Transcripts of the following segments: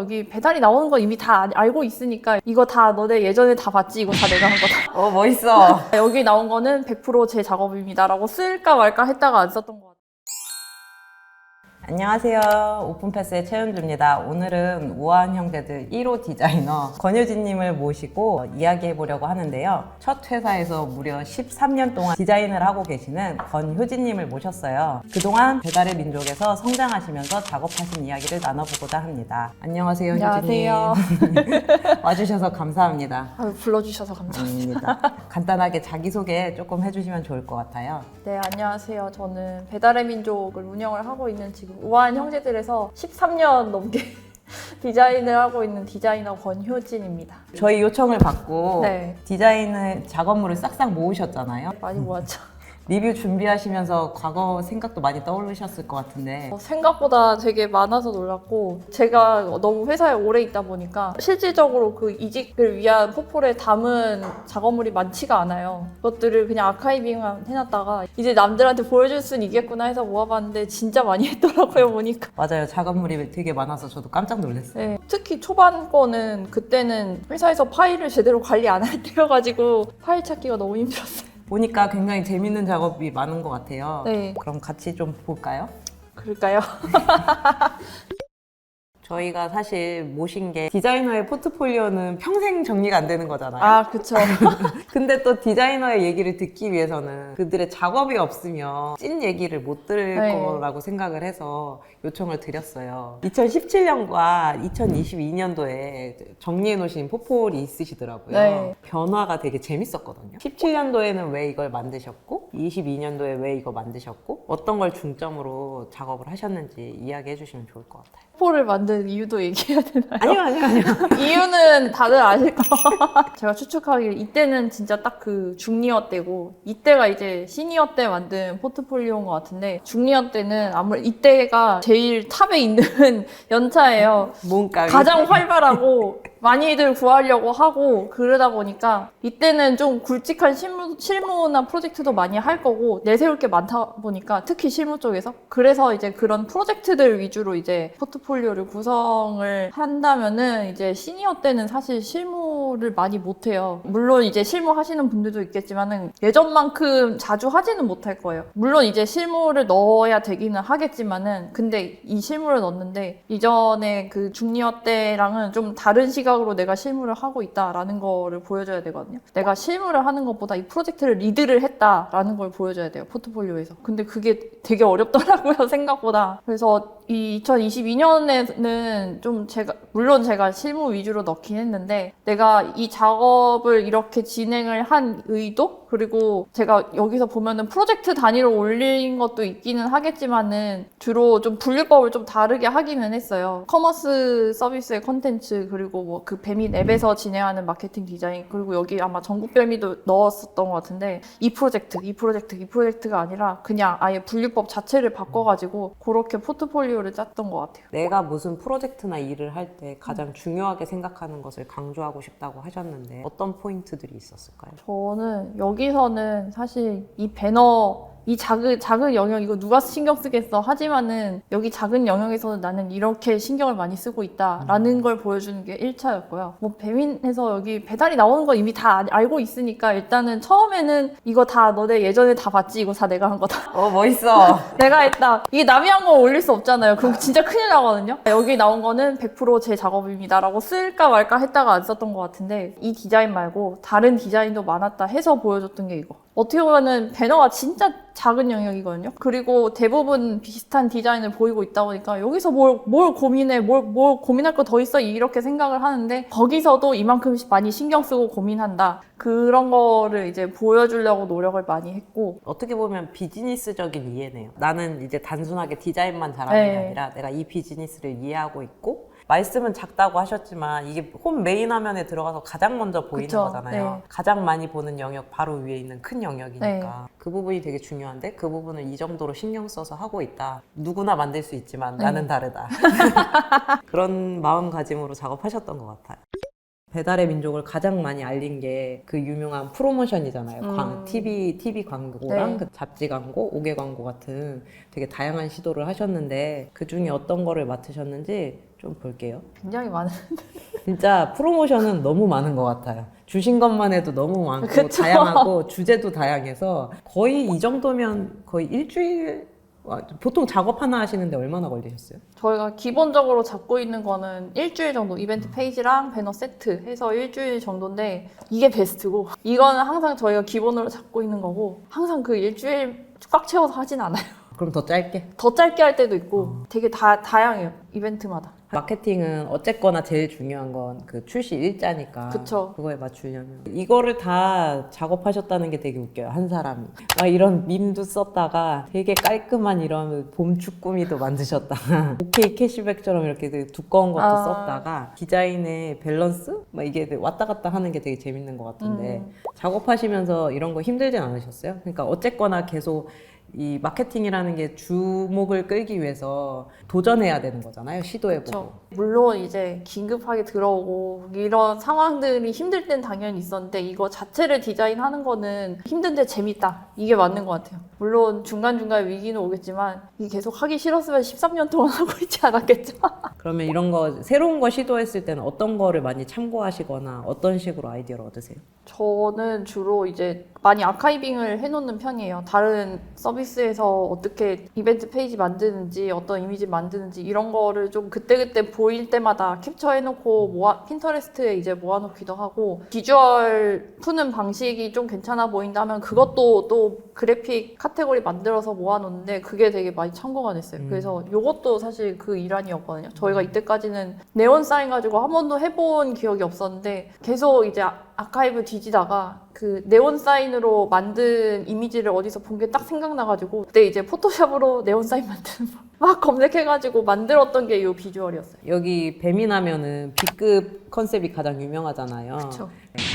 여기 배달이 나오는 거 이미 다 알- 알고 있으니까 이거 다 너네 예전에 다 봤지 이거 다 내가 한 거다 어 멋있어. 여기 나온 거는 100%제 작업입니다라고 쓸까 말까 했다가 안 썼던 것 같아요 안녕하세요. 오픈패스의 최은주입니다. 오늘은 우아한 형제들 1호 디자이너 권효진님을 모시고 이야기해 보려고 하는데요. 첫 회사에서 무려 13년 동안 디자인을 하고 계시는 권효진님을 모셨어요. 그동안 배달의 민족에서 성장하시면서 작업하신 이야기를 나눠보고자 합니다. 안녕하세요, 효진님. 안녕하세요. 와주셔서 감사합니다. 아유, 불러주셔서 감사합니다 아닙니다. 간단하게 자기소개 조금 해주시면 좋을 것 같아요. 네 안녕하세요 저는 배달의 민족을 운영을 하고 있는 지금 우아한 형제들에서 13년 넘게 디자인을 하고 있는 디자이너 권효진입니다 저희 요청을 받고 네. 디자인을 작업물을 싹싹 모으셨잖아요. 많이 모았죠 리뷰 준비하시면서 과거 생각도 많이 떠오르셨을 것 같은데 어, 생각보다 되게 많아서 놀랐고 제가 너무 회사에 오래 있다 보니까 실질적으로 그 이직을 위한 포폴에 담은 작업물이 많지가 않아요. 그것들을 그냥 아카이빙만 해놨다가 이제 남들한테 보여줄 수는 있겠구나 해서 모아봤는데 진짜 많이 했더라고요 보니까. 맞아요. 작업물이 되게 많아서 저도 깜짝 놀랐어요. 네, 특히 초반 거는 그때는 회사에서 파일을 제대로 관리 안 할 때여가지고 파일 찾기가 너무 힘들었어요. 보니까 굉장히 재밌는 작업이 많은 것 같아요. 네, 그럼 같이 좀 볼까요? 그럴까요? 저희가 사실 모신 게 디자이너의 포트폴리오는 평생 정리가 안 되는 거잖아요. 아, 그쵸. 근데 또 디자이너의 얘기를 듣기 위해서는 그들의 작업이 없으면 찐 얘기를 못 들을 네. 거라고 생각을 해서 요청을 드렸어요. 2017년과 2022년도에 정리해 놓으신 포폴이 있으시더라고요. 네. 변화가 되게 재밌었거든요. 17년도에는 왜 이걸 만드셨고, 22년도에 왜 이거 만드셨고, 어떤 걸 중점으로 작업을 하셨는지 이야기해 주시면 좋을 것 같아요. 포를 만든 이유도 얘기해야 되나요? 아니요, 아니요, 아니요. 이유는 다들 아실 거. 제가 추측하기에 이때는 진짜 딱 그 중니어 때고 이때가 이제 시니어 때 만든 포트폴리오인 것 같은데 중니어 때는 아무래도 이때가 제일 탑에 있는 연차예요. 뭔가 가장 활발하고 많이들 구하려고 하고 그러다 보니까 이때는 좀 굵직한 실무, 실무나 프로젝트도 많이 할 거고 내세울 게 많다 보니까 특히 실무 쪽에서 그래서 이제 그런 프로젝트들 위주로 이제 포트폴리오 를 구성을 한다면은 이제 시니어 때는 사실 실무를 많이 못 해요. 물론 이제 실무 하시는 분들도 있겠지만은 예전만큼 자주 하지는 못할 거예요. 물론 이제 실무를 넣어야 되기는 하겠지만은 근데 이 실무를 넣는데 이전에 그 중니어 때랑은 좀 다른 시각으로 내가 실무를 하고 있다라는 거를 보여줘야 되거든요. 내가 실무를 하는 것보다 이 프로젝트를 리드를 했다라는 걸 보여줘야 돼요. 포트폴리오에서. 근데 그게 되게 어렵더라고요, 생각보다. 그래서 이 2022년에는 좀 제가 물론 제가 실무 위주로 넣긴 했는데 내가 이 작업을 이렇게 진행을 한 의도 그리고 제가 여기서 보면은 프로젝트 단위로 올린 것도 있기는 하겠지만은 주로 좀 분류법을 좀 다르게 하기는 했어요. 커머스 서비스의 컨텐츠 그리고 뭐그 배민 앱에서 진행하는 마케팅 디자인 그리고 여기 아마 전국 별미도 넣었었던 것 같은데 이 프로젝트 이 프로젝트 이 프로젝트가 아니라 그냥 아예 분류법 자체를 바꿔가지고 그렇게 포트폴리오를 짰던 것 같아요. 내가 무슨 프로젝트나 일을 할 때 가장 중요하게 생각하는 것을 강조하고 싶다고 하셨는데 어떤 포인트들이 있었을까요? 저는 여기 서는 사실 이 배너 이 작은 작은 영역 이거 누가 신경 쓰겠어 하지만은 여기 작은 영역에서는 나는 이렇게 신경을 많이 쓰고 있다라는 걸 보여주는 게 1차였고요. 뭐 배민에서 여기 배달이 나오는 거 이미 다 알고 있으니까 일단은 처음에는 이거 다 너네 예전에 다 봤지 이거 다 내가 한 거다. 어 멋있어. 내가 했다. 이게 남이 한 거 올릴 수 없잖아요. 그럼 진짜 큰일 나거든요. 여기 나온 거는 100%제 작업입니다 라고 쓸까 말까 했다가 안 썼던 것 같은데 이 디자인 말고 다른 디자인도 많았다 해서 보여줬던 게 이거. 어떻게 보면은 배너가 진짜 작은 영역이거든요. 그리고 대부분 비슷한 디자인을 보이고 있다 보니까 여기서 뭘, 뭘 고민해, 뭘, 뭘 고민할 거 더 있어 이렇게 생각을 하는데 거기서도 이만큼 많이 신경 쓰고 고민한다. 그런 거를 이제 보여주려고 노력을 많이 했고 어떻게 보면 비즈니스적인 이해네요. 나는 이제 단순하게 디자인만 잘하는 게 네. 아니라 내가 이 비즈니스를 이해하고 있고 말씀은 작다고 하셨지만 이게 홈 메인 화면에 들어가서 가장 먼저 보이는 그쵸. 거잖아요. 네. 가장 많이 보는 영역 바로 위에 있는 큰 영역이니까 네. 그 부분이 되게 중요한데 그 부분을 이 정도로 신경 써서 하고 있다. 누구나 만들 수 있지만 네. 나는 다르다. 그런 마음가짐으로 작업하셨던 것 같아요. 배달의 민족을 가장 많이 알린 게 그 유명한 프로모션이잖아요. 음. 광, TV, TV 광고랑 네. 그 잡지 광고, 오개 광고 같은 되게 다양한 시도를 하셨는데 그 중에 어떤 거를 맡으셨는지 좀 볼게요. 굉장히 많은. 진짜 프로모션은 너무 많은 것 같아요. 주신 것만 해도 너무 많고 그쵸. 다양하고 주제도 다양해서 거의 이 정도면 거의 일주일 와, 보통 작업 하나 하시는데 얼마나 걸리셨어요? 저희가 기본적으로 잡고 있는 거는 일주일 정도 이벤트 페이지랑 배너 세트 해서 일주일 정도인데 이게 베스트고 이거는 항상 저희가 기본으로 잡고 있는 거고 항상 그 일주일 꽉 채워서 하진 않아요. 그럼 더 짧게. 더 짧게 할 때도 있고 되게 다 다양해요 이벤트마다. 마케팅은 어쨌거나 제일 중요한 건 그 출시 일자니까. 그쵸. 그거에 맞추려면. 이거를 다 작업하셨다는 게 되게 웃겨요. 한 사람이. 막 이런 밈도 썼다가 되게 깔끔한 이런 봄 축구미도 만드셨다가 오케이 캐시백처럼 이렇게 되게 두꺼운 것도 아. 썼다가 디자인의 밸런스? 막 이게 왔다 갔다 하는 게 되게 재밌는 것 같은데 음. 작업하시면서 이런 거 힘들진 않으셨어요? 그러니까 어쨌거나 계속 이 마케팅이라는 게 주목을 끌기 위해서 도전해야 되는 거잖아요. 시도해보고. 그렇죠. 물론 이제 긴급하게 들어오고 이런 상황들이 힘들 땐 당연히 있었는데 이거 자체를 디자인하는 거는 힘든데 재밌다. 이게 맞는 것 같아요. 물론 중간중간 위기는 오겠지만 이게 계속 하기 싫었으면 13년 동안 하고 있지 않았겠죠? 그러면 이런 거 새로운 거 시도했을 때는 어떤 거를 많이 참고하시거나 어떤 식으로 아이디어를 얻으세요? 저는 주로 이제 많이 아카이빙을 해놓는 편이에요. 다른 서비스에서 어떻게 이벤트 페이지 만드는지, 어떤 이미지 만드는지 이런 거를 좀 그때그때 보일 때마다 캡처해놓고 모아, 핀터레스트에 이제 모아놓기도 하고 비주얼 푸는 방식이 좀 괜찮아 보인다 하면 그것도 또 그래픽 카테고리 만들어서 모아놓는데 그게 되게 많이 참고가 됐어요. 음. 그래서 이것도 사실 그 일환이었거든요. 저희가 이때까지는 네온 사인 가지고 한 번도 해본 기억이 없었는데 계속 이제 아- 아카이브 뒤지다가 그 네온 사인으로 만든 이미지를 어디서 본 게 딱 생각나가지고 그때 이제 포토샵으로 네온 사인 만드는 거 막 검색해가지고 만들었던 게 이 비주얼이었어요. 여기 뱀이 나면은 B급 컨셉이 가장 유명하잖아요. 그렇죠.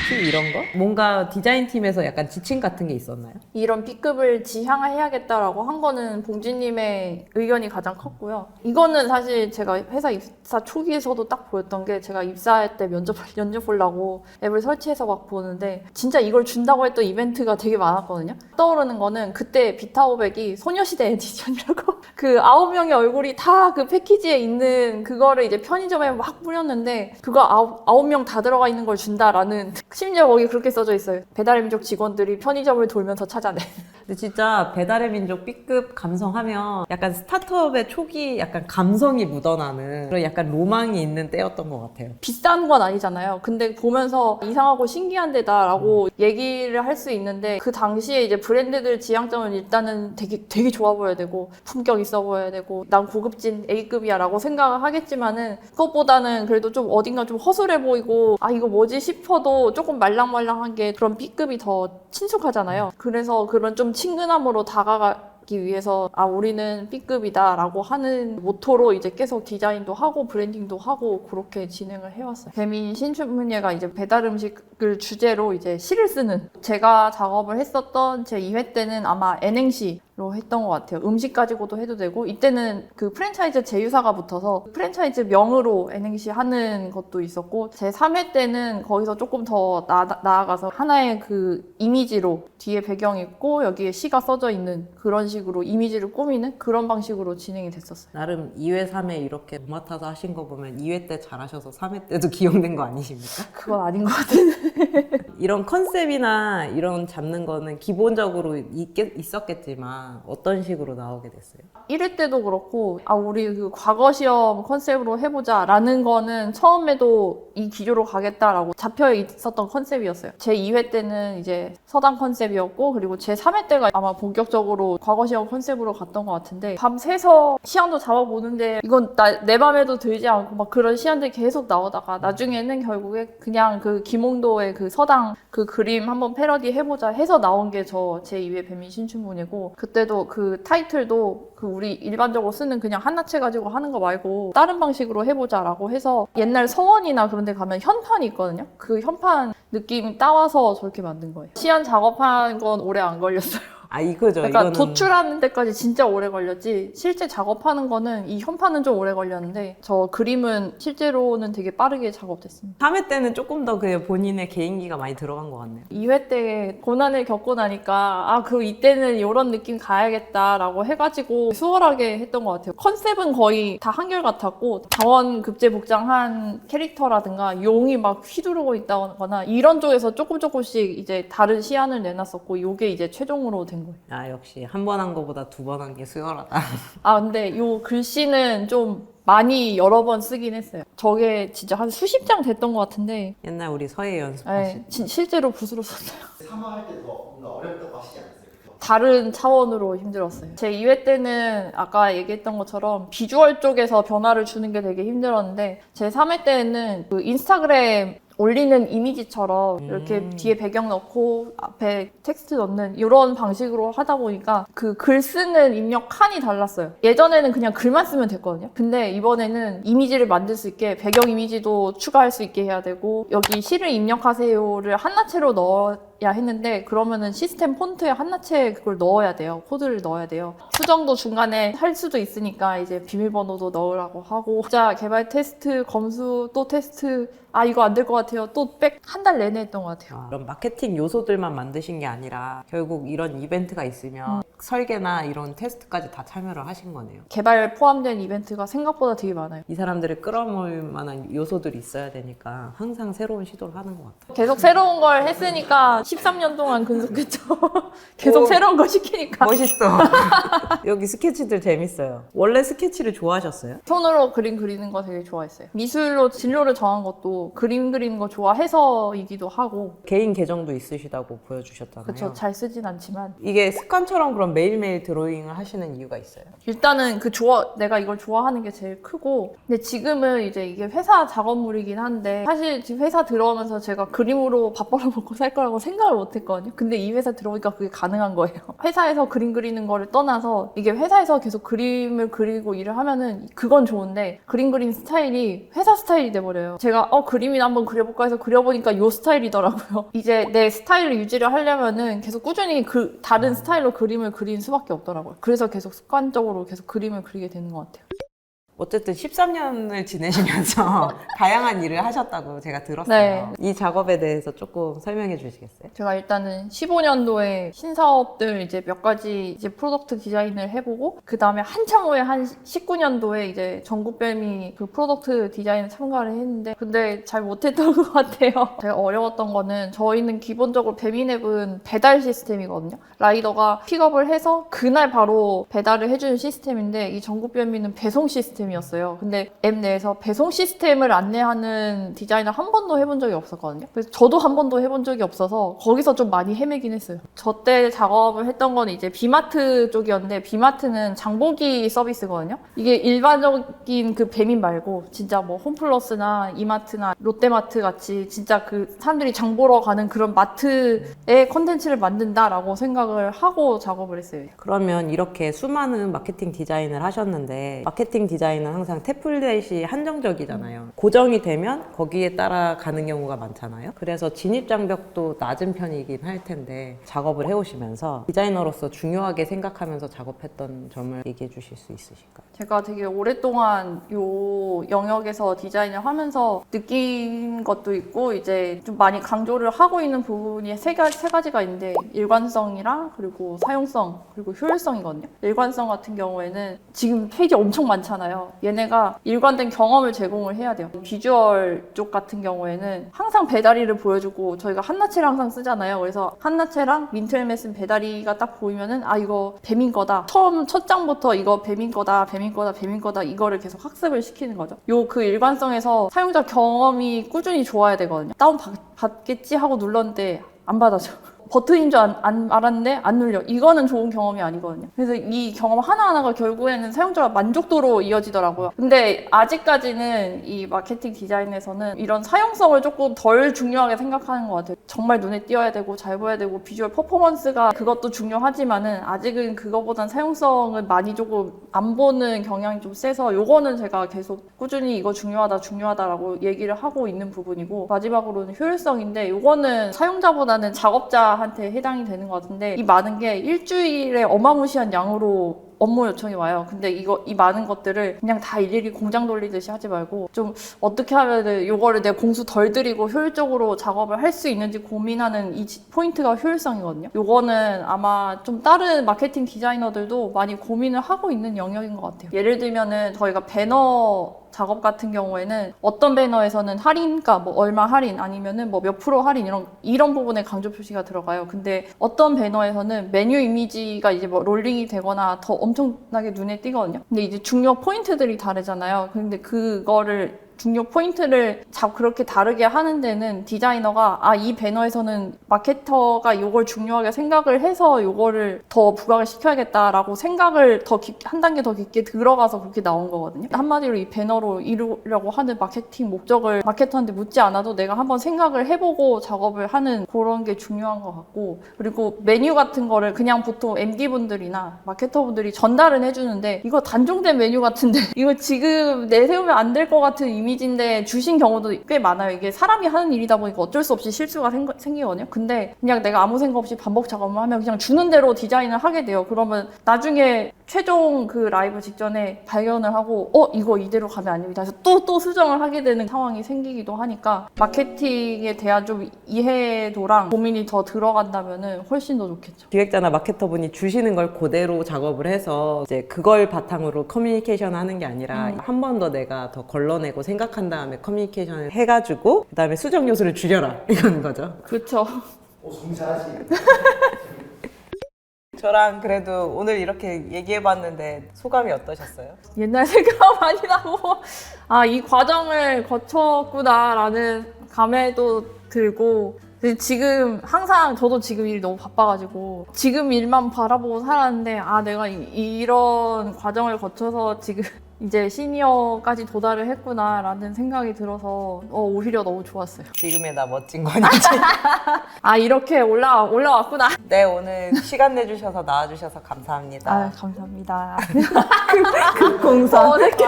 티 이런 거? 뭔가 디자인 팀에서 약간 지침 같은 게 있었나요? 이런 B급을 지향해야겠다라고 한 거는 봉지님의 의견이 가장 컸고요. 이거는 사실 제가 회사 입사 초기에서도 딱 보였던 게 제가 입사할 때 면접, 면접 보려고 앱을 설치해서 막 보는데 진짜 이걸 준다고 했던 이벤트가 되게 많았거든요. 떠오르는 거는 그때 비타500이 소녀시대 에디션이라고 그 아홉 명의 얼굴이 다 그 패키지에 있는 그거를 이제 편의점에 막 뿌렸는데 그거 아홉, 아홉 명 다 들어가 있는 걸 준다라는 심지어 거기 그렇게 써져 있어요. 배달의 민족 직원들이 편의점을 돌면서 찾아내. 근데 진짜 배달의 민족 B급 감성하면 약간 스타트업의 초기 약간 감성이 묻어나는 그런 약간 로망이 있는 때였던 것 같아요. 비싼 건 아니잖아요. 근데 보면서 이상하고 신기한 데다라고 얘기를 할 수 있는데 그 당시에 이제 브랜드들 지향점은 일단은 되게 되게 좋아 보여야 되고 품격 있어 보여야 되고 난 고급진 A급이야 라고 생각을 하겠지만은 그것보다는 그래도 좀 어딘가 좀 허술해 보이고 아 이거 뭐지 싶어도 조금 말랑말랑한 게 그런 B급이 더 친숙하잖아요. 그래서 그런 좀 친근함으로 다가가 기 위해서 아 우리는 B급이다라고 하는 모토로 이제 계속 디자인도 하고 브랜딩도 하고 그렇게 진행을 해왔어요. 배민 신춘문예가 이제 배달 음식을 주제로 이제 시를 쓰는 제가 작업을 했었던 제 2회 때는 아마 N행시 로 했던 것 같아요. 음식 가지고도 해도 되고 이때는 그 프랜차이즈 제휴사가 붙어서 프랜차이즈 명으로 N행시 하는 것도 있었고 제 3회 때는 거기서 조금 더 나, 나아가서 하나의 그 이미지로 뒤에 배경 있고 여기에 시가 써져 있는 그런 식으로 이미지를 꾸미는 그런 방식으로 진행이 됐었어요. 나름 2회, 3회 이렇게 맡아서 하신 거 보면 2회 때 잘하셔서 3회 때도 기억낸 거 아니십니까? 그건 아닌 것 같은데. 이런 컨셉이나 이런 잡는 거는 기본적으로 있겠, 있었겠지만 어떤 식으로 나오게 됐어요? 1회 때도 그렇고, 아, 우리 그 과거 시험 컨셉으로 해보자 라는 거는 처음에도 이 기조로 가겠다라고 잡혀 있었던 컨셉이었어요. 제 2회 때는 이제 서당 컨셉이었고, 그리고 제 3회 때가 아마 본격적으로 과거 시험 컨셉으로 갔던 것 같은데, 밤새서 시안도 잡아보는데, 이건 나, 내 맘에도 들지 않고 막 그런 시안들이 계속 나오다가, 나중에는 결국에 그냥 그 김홍도의 그 서당 그 그림 한번 패러디 해보자 해서 나온 게 저 제 2회 배민 신춘문이고, 그때도 그 타이틀도 그 우리 일반적으로 쓰는 그냥 한나체 가지고 하는 거 말고 다른 방식으로 해보자라고 해서 옛날 서원이나 그런 데 가면 현판이 있거든요. 그 현판 느낌 따와서 저렇게 만든 거예요. 시안 작업한 건 오래 안 걸렸어요. 아 이거죠. 그러니까 이거는 도출하는 데까지 진짜 오래 걸렸지 실제 작업하는 거는 이 현판은 좀 오래 걸렸는데 저 그림은 실제로는 되게 빠르게 작업됐습니다. 3회 때는 조금 더 그 본인의 개인기가 많이 들어간 것 같네요. 2회 때 고난을 겪고 나니까 아 그 이때는 이런 느낌 가야겠다라고 해가지고 수월하게 했던 것 같아요. 컨셉은 거의 다 한결 같았고 자원 급제 복장한 캐릭터라든가 용이 막 휘두르고 있다거나 이런 쪽에서 조금 조금씩 이제 다른 시안을 내놨었고 이게 이제 최종으로 된 거예요. 아 역시 한 번 한 거보다 두 번 한 게 수월하다. 아 근데 요 글씨는 좀 많이 여러 번 쓰긴 했어요. 저게 진짜 한 수십 장 됐던 것 같은데 옛날 우리 서예 연습하실 네, 진- 실제로 붓으로 썼어요. 3화할 때 더 뭔가 어렵다고 하시지 않았어요? 그죠? 다른 차원으로 힘들었어요. 제 2회 때는 아까 얘기했던 것처럼 비주얼 쪽에서 변화를 주는 게 되게 힘들었는데 제 3회 때는 그 인스타그램 올리는 이미지처럼 이렇게 음. 뒤에 배경 넣고 앞에 텍스트 넣는 이런 방식으로 하다 보니까 그 글 쓰는 입력 칸이 달랐어요. 예전에는 그냥 글만 쓰면 됐거든요. 근데 이번에는 이미지를 만들 수 있게 배경 이미지도 추가할 수 있게 해야 되고 여기 시를 입력하세요를 한나체로 넣어야 했는데 그러면은 시스템 폰트에 한나체 그걸 넣어야 돼요. 코드를 넣어야 돼요. 수정도 중간에 할 수도 있으니까 이제 비밀번호도 넣으라고 하고 진짜 개발 테스트 검수 또 테스트 아 이거 안 될 것 같아요. 또 백 한 달 내내 했던 것 같아요. 아, 그런 마케팅 요소들만 만드신 게 아니라 결국 이런 이벤트가 있으면 설계나 이런 테스트까지 다 참여를 하신 거네요. 개발 포함된 이벤트가 생각보다 되게 많아요. 이 사람들을 끌어모을 만한 요소들이 있어야 되니까 항상 새로운 시도를 하는 것 같아요. 계속 새로운 걸 했으니까 13년 동안 근속했죠. 계속 오. 새로운 거 시키니까. 멋있어. 여기 스케치들 재밌어요. 원래 스케치를 좋아하셨어요? 손으로 그림 그리는 거 되게 좋아했어요. 미술로 진로를 정한 것도 그림 그리는 거 좋아해서이기도 하고. 개인 계정도 있으시다고 보여주셨잖아요. 그쵸, 잘 쓰진 않지만. 이게 습관처럼 그럼 매일매일 드로잉을 하시는 이유가 있어요? 일단은 그 좋아, 내가 이걸 좋아하는 게 제일 크고. 근데 지금은 이제 이게 회사 작업물이긴 한데, 사실 지금 회사 들어오면서 제가 그림으로 밥 벌어 먹고 살 거라고 생각 을 못 했거든요. 근데 이 회사 들어오니까 그게 가능한 거예요. 회사에서 그림 그리는 거를 떠나서, 이게 회사에서 계속 그림을 그리고 일을 하면은 그건 좋은데, 그림 그리는 스타일이 회사 스타일이 돼버려요. 제가 어, 그림이나 한번 그려볼까 해서 그려보니까 요 스타일이더라고요. 이제 내 스타일을 유지를 하려면은 계속 꾸준히 그 다른 스타일로 그림을 그리는 수밖에 없더라고요. 그래서 계속 습관적으로 계속 그림을 그리게 되는 것 같아요. 어쨌든 13년을 지내시면서 다양한 일을 하셨다고 제가 들었어요. 네. 이 작업에 대해서 조금 설명해 주시겠어요? 제가 일단은 15년도에 신사업들 이제 몇 가지 이제 프로덕트 디자인을 해보고 그 다음에 한참 후에 한 19년도에 이제 전국별미 그 프로덕트 디자인 참가를 했는데 근데 잘 못했던 것 같아요. 제가 어려웠던 거는 저희는 기본적으로 배민앱은 배달 시스템이거든요. 라이더가 픽업을 해서 그날 바로 배달을 해주는 시스템인데 이 전국별미는 배송 시스템 이었어요. 근데 앱 내에서 배송 시스템을 안내하는 디자인을 한 번도 해본 적이 없었거든요. 그래서 저도 한 번도 해본 적이 없어서 거기서 좀 많이 헤매긴 했어요. 저 때 작업을 했던 건 이제 비마트 쪽이었는데 비마트는 장보기 서비스거든요. 이게 일반적인 그 배민 말고 진짜 뭐 홈플러스나 이마트나 롯데마트 같이 진짜 그 사람들이 장 보러 가는 그런 마트의 컨텐츠를 만든다라고 생각을 하고 작업을 했어요. 그러면 이렇게 수많은 마케팅 디자인을 하셨는데 마케팅 디자인 은 항상 템플릿이 한정적이잖아요. 고정이 되면 거기에 따라 가는 경우가 많잖아요. 그래서 진입 장벽도 낮은 편이긴 할 텐데 작업을 해오시면서 디자이너로서 중요하게 생각하면서 작업했던 점을 얘기해 주실 수 있으실까요? 제가 되게 오랫동안 요 영역에서 디자인을 하면서 느낀 것도 있고 이제 좀 많이 강조를 하고 있는 부분이 세, 가, 세 가지가 있는데 일관성이랑 그리고 사용성 그리고 효율성이거든요. 일관성 같은 경우에는 지금 페이지 엄청 많잖아요. 얘네가 일관된 경험을 제공을 해야 돼요. 비주얼 쪽 같은 경우에는 항상 배다리를 보여주고 저희가 한나체를 항상 쓰잖아요. 그래서 한나체랑 민트헬멧 쓴 배다리가 딱 보이면은 아 이거 뱀인 거다. 처음 첫 장부터 이거 뱀인 거다, 뱀인 거다, 뱀인 거다 이거를 계속 학습을 시키는 거죠. 요 그 일관성에서 사용자 경험이 꾸준히 좋아야 되거든요. 다운 받, 받겠지 하고 눌렀는데 안 받아줘. 버튼인 줄 안, 안- 알았는데 안 눌려. 이거는 좋은 경험이 아니거든요. 그래서 이 경험 하나하나가 결국에는 사용자가 만족도로 이어지더라고요. 근데 아직까지는 이 마케팅 디자인에서는 이런 사용성을 조금 덜 중요하게 생각하는 것 같아요. 정말 눈에 띄어야 되고 잘 보여야 되고 비주얼 퍼포먼스가 그것도 중요하지만은 아직은 그거보단 사용성을 많이 조금 안 보는 경향이 좀 세서 요거는 제가 계속 꾸준히 이거 중요하다 중요하다라고 얘기를 하고 있는 부분이고 마지막으로는 효율성인데 요거는 사용자보다는 작업자 디자한테 해당이 되는 것 같은데 이 많은 게 일주일에 어마무시한 양으로 업무 요청이 와요. 근데 이거 이 많은 것들을 그냥 다 일일이 공장 돌리듯이 하지 말고 좀 어떻게 하면은 요거를 내 공수 덜 들이고 효율적으로 작업을 할 수 있는지 고민하는 이 지- 포인트가 효율성이거든요. 요거는 아마 좀 다른 마케팅 디자이너들도 많이 고민을 하고 있는 영역인 것 같아요. 예를 들면은 저희가 배너 작업 같은 경우에는 어떤 배너에서는 할인가 뭐 얼마 할인 아니면은 뭐 몇 프로 할인 이런 이런 부분에 강조 표시가 들어가요. 근데 어떤 배너에서는 메뉴 이미지가 이제 뭐 롤링이 되거나 더 엄청나게 눈에 띄거든요. 근데 이제 중요 포인트들이 다르잖아요. 근데 그거를 중요 포인트를 자 그렇게 다르게 하는 데는 디자이너가 아 이 배너에서는 마케터가 이걸 중요하게 생각을 해서 이거를 더 부각을 시켜야겠다라고 생각을 더 깊, 한 단계 더 깊게 들어가서 그렇게 나온 거거든요. 한마디로 이 배너로 이루려고 하는 마케팅 목적을 마케터한테 묻지 않아도 내가 한번 생각을 해보고 작업을 하는 그런 게 중요한 것 같고 그리고 메뉴 같은 거를 그냥 보통 MD 분들이나 마케터 분들이 전달은 해주는데 이거 단종된 메뉴 같은데 이거 지금 내세우면 안 될 것 같은 이미지인데 주신 경우도 꽤 많아요. 이게 사람이 하는 일이다 보니까 어쩔 수 없이 실수가 생, 생기거든요. 근데 그냥 내가 아무 생각 없이 반복 작업을 하면 그냥 주는 대로 디자인을 하게 돼요. 그러면 나중에 최종 그 라이브 직전에 발견을 하고 어 이거 이대로 가면 안 됩니다. 그래서 또 또 수정을 하게 되는 상황이 생기기도 하니까 마케팅에 대한 좀 이해도랑 고민이 더 들어간다면은 훨씬 더 좋겠죠. 기획자나 마케터분이 주시는 걸 그대로 작업을 해서 이제 그걸 바탕으로 커뮤니케이션 하는 게 아니라 한번 더 내가 더 걸러내고 생 각한 다음에 커뮤니케이션을 해가지고 그다음에 수정 요소를 줄여라 이건 거죠. 그렇죠. 오 정리 잘하시네. 저랑 그래도 오늘 이렇게 얘기해봤는데 소감이 어떠셨어요? 옛날 생각 많이 나고 아 이 과정을 거쳤구나라는 감회도 들고 근데 지금 항상 저도 지금 일이 너무 바빠가지고 지금 일만 바라보고 살았는데 아 내가 이, 이런 과정을 거쳐서 지금 이제 시니어까지 도달을 했구나라는 생각이 들어서 어, 오히려 너무 좋았어요. 지금의 나 멋진 거니지. 아 이렇게 올라 올라왔구나. 네 오늘 시간 내주셔서 나와주셔서 감사합니다. 아 감사합니다. 공사. 어색해.